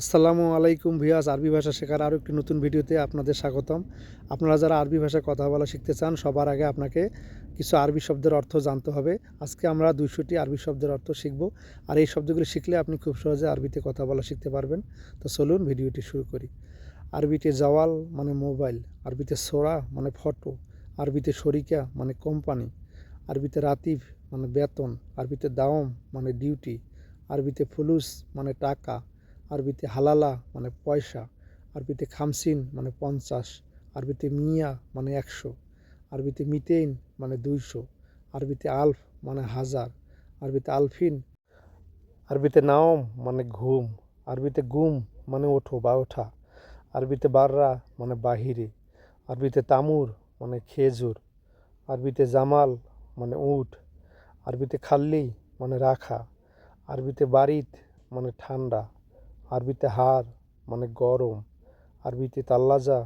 আসসালামু আলাইকুম ভিয়াস আরবি ভাষা শেখার আরও একটি নতুন ভিডিওতে আপনাদের স্বাগতম। আপনারা যারা আরবি ভাষায় কথা বলা শিখতে চান, সবার আগে আপনাকে কিছু আরবি শব্দের অর্থ জানতে হবে। আজকে আমরা দুইশোটি আরবি শব্দের অর্থ শিখব, আর এই শব্দগুলি শিখলে আপনি খুব সহজে আরবিতে কথা বলা শিখতে পারবেন। তো চলুন ভিডিওটি শুরু করি। আরবিতে জওয়াল মানে মোবাইল, আরবিতে সোরা মানে ফটো, আরবিতে শরিকা মানে কোম্পানি, আরবিতে রাতিব মানে বেতন, আরবিতে দাওম মানে ডিউটি, আরবিতে ফুলুস মানে টাকা আরবিতে হালালা মানে পয়সা, আরবিতে খামসিন মানে পঞ্চাশ, আরবিতে মিয়া মানে একশো, আরবিতে মিতেইন মানে দুইশো, আরবিতে আলফ মানে হাজার, আরবিতে আলফিন, আরবিতে নাওম মানে ঘুম, আরবিতে গুম মানে ওঠো বা ওঠা, আরবিতে বাররা মানে বাহিরে, আরবিতে তামুর মানে খেজুর, আরবিতে জামাল মানে উট, আরবিতে খাল্লি মানে রাখা, আরবিতে বারিত মানে ঠান্ডা। আরবিতে হার মানে গরম, আরবিতে তাল্লাজা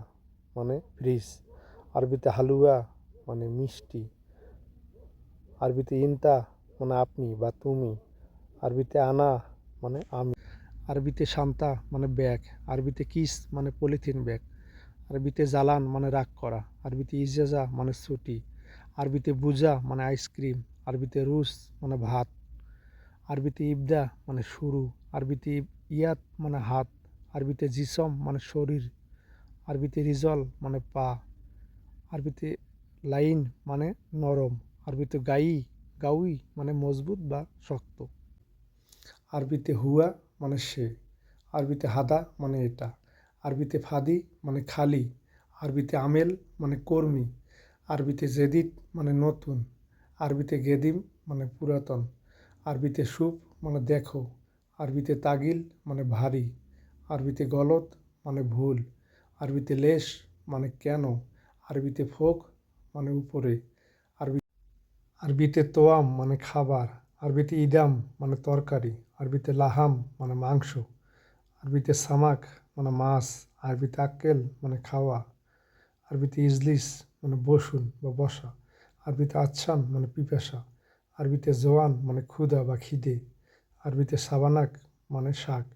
মানে ফ্রিজ, আরবিতে হালুয়া মানে মিষ্টি, আরবিতে ইনতা মানে আপনি বা তুমি, আরবিতে আনা মানে আমি, আরবিতে শান্তা মানে ব্যাগ, আরবিতে কিস মানে পলিথিন ব্যাগ, আরবিতে জালান মানে রাগ করা, আরবিতে ইজাজা মানে ছুটি, আরবিতে বুজা মানে আইসক্রিম, আরবিতে রুস মানে ভাত আরবিতে ইবদা মানে শুরু, আরবিতে ইয়াত মানে হাত, আরবিতে জিসম মানে শরীর, আরবিতে রিজল মানে পা, আরবিতে লাইন মানে নরম, আরবিতে গাই, গাউই মানে মজবুত বা শক্ত। আরবিতে হুয়া মানে সে, আরবিতে হাদা মানে এটা, আরবিতে ফাদি মানে খালি, আরবিতে আমেল মানে কর্মী, আরবিতে জেদিত মানে নতুন, আরবিতে গেদিম মানে পুরাতন। আরবিতে সুপ মানে দেখো, আরবিতে তাগিল মানে ভারী, আরবিতে গলত মানে ভুল, আরবিতে লেশ মানে কেন, আরবিতে ফোক মানে উপরে, আরবি আরবিতে তোয়াম মানে খাবার, আরবিতে ইদাম মানে তরকারি, আরবিতে লাহাম মানে মাংস, আরবিতে সামাক মানে মাছ, আরবিতে আক্কেল মানে খাওয়া, আরবিতে ইজলিস মানে বসুন বা বসা, আরবিতে আচ্ছান মানে পিপাসা। আরবিতে জোয়ান মানে ক্ষুদা বা খিদে, আরবিতে সাবানাক মানে শাক,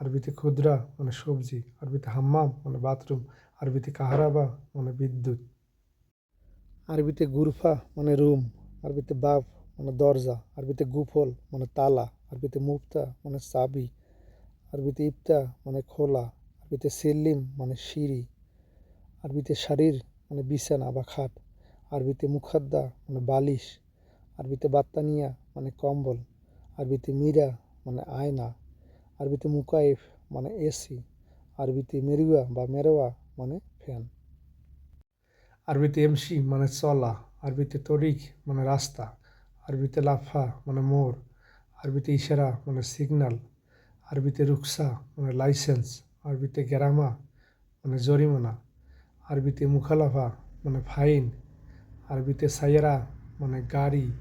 আরবিতে ক্ষুদ্রা মানে সবজি, আরবিতে হাম্মাম মানে বাথরুম, আরবিতে কাহারাবা মানে বিদ্যুৎ। আরবিতে গুরফা মানে রুম, আরবিতে বাপ মানে দরজা, আরবিতে গুফল মানে তালা, আরবিতে মুফতা মানে চাবি আরবিতে ইফতা মানে খোলা, আরবিতে সিল্লিম মানে সিঁড়ি, আরবিতে শারীর মানে বিছানা বা খাট, আরবিতে মুখাদ্দা মানে বালিশ। আরবিতে বাত্তানিয়া মানে কম্বল। আরবিতে মীরা মানে আয়না। আরবিতে মুকাইফ মানে এসি। আরবিতে মেরুয়া বা মেরোয়া মানে ফ্যান। আরবিতে এমসি মানে চলা। আরবিতে তরিক মানে রাস্তা। আরবিতে লাফা মানে মোড়। আরবিতে ইশারা মানে সিগনাল। আরবিতে রুকসা মানে লাইসেন্স। আরবিতে গেরামা মানে জরিমানা। আরবিতে মুখালাফা মানে ফাইন। আরবিতে সাইরা মানে গাড়ি।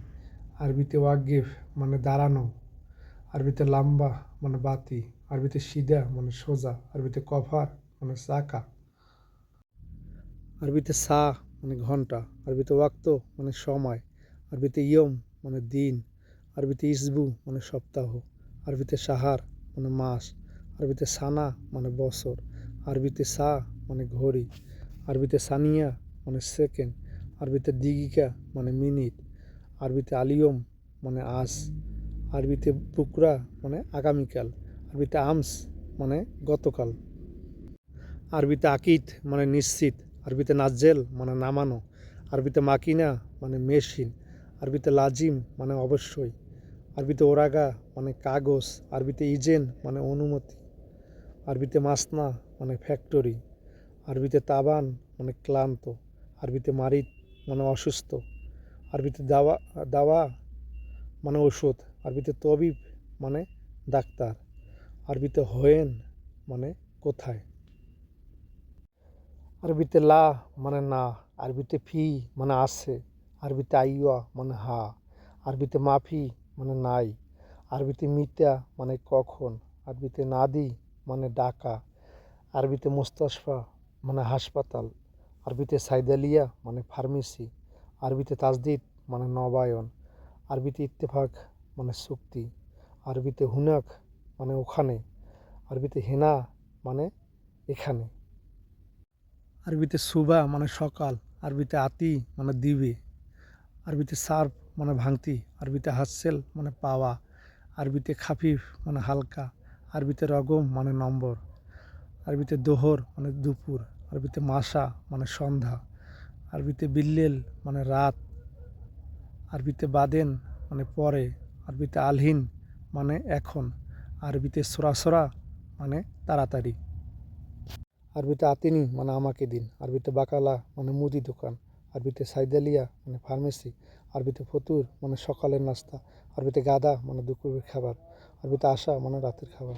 আরবিতে ওয়াগিফ মানে দাঁড়ানো, আরবিতে লাম্বা মানে বাতি, আরবিতে সিদা মানে সোজা, আরবিতে কভার মানে চাকা আরবিতে সা মানে ঘণ্টা, আরবিতে ওয়াক্ত মানে সময়, আরবিতে ইয়ম মানে দিন, আরবিতে ইসবু মানে সপ্তাহ, আরবিতে সাহার মানে মাস, আরবিতে সানা মানে বছর, আরবিতে সা মানে ঘড়ি, আরবিতে সানিয়া মানে সেকেন্ড, আরবিতে দিগিকা মানে মিনিট আরবিতে আলিয়ম মানে আজ আরবিতে বুকরা মানে আগামীকাল, আরবিতে আমস মানে গতকাল। আরবিতে আকিদ মানে নিশ্চিত, আরবিতে নাজ্জেল মানে নামানো, আরবিতে মাকিনা মানে মেশিন, আরবিতে লাজিম মানে অবশ্যই, আরবিতে ওরাগা মানে কাগজ, আরবিতে ইজেন মানে অনুমতি, আরবিতে মাসনা মানে ফ্যাক্টরি, আরবিতে তাবান মানে ক্লান্ত, আরবিতে মারিত মানে অসুস্থ। আরবিতে দাওয়া দাওয়া মানে ওষুধ আরবিতে তবিব মানে ডাক্তার আরবিতে হোয়েন মানে কোথায় আরবিতে লা মানে না আরবিতে ফি মানে আছে আরবিতে আইয়া মানে হা আরবিতে মাফি মানে নাই আরবিতে মিতা মানে কখন আরবিতে নাদি মানে ডাকা আরবিতে মুস্তাশফা মানে হাসপাতাল আরবিতে সাইদালিয়া মানে ফার্মেসি আরবিতে তাজদিদ মানে নবায়ন, আরবিতে ইত্তেফাক মানে চুক্তি, আরবিতে হুনাক মানে ওখানে, আরবিতে হেনা মানে এখানে। আরবিতে সুবা মানে সকাল, আরবিতে আতি মানে দিবে, আরবিতে সার্ফ মানে ভাঙতি, আরবিতে হাসেল মানে পাওয়া, আরবিতে খাফিফ মানে হালকা, আরবিতে রগম মানে নম্বর, আরবিতে দোহর মানে দুপুর, আরবিতে মাসা মানে সন্ধ্যা। আরবিতে বিল্লেল মানে রাত, আরবিতে বাদেন মানে পরে, আরবিতে আলহিন মানে এখন, আরবিতে সরাসরা মানে তাড়াতাড়ি। আরবিতে আতিনি মানে আমাকে দিন, আরবিতে বাকালা মানে মুদি দোকান, আরবিতে সাইদালিয়া মানে ফার্মেসি, আরবিতে ফতুর মানে সকালের নাস্তা, আরবিতে গাদা মানে দুপুরের খাবার, আরবিতে আশা মানে রাতের খাবার।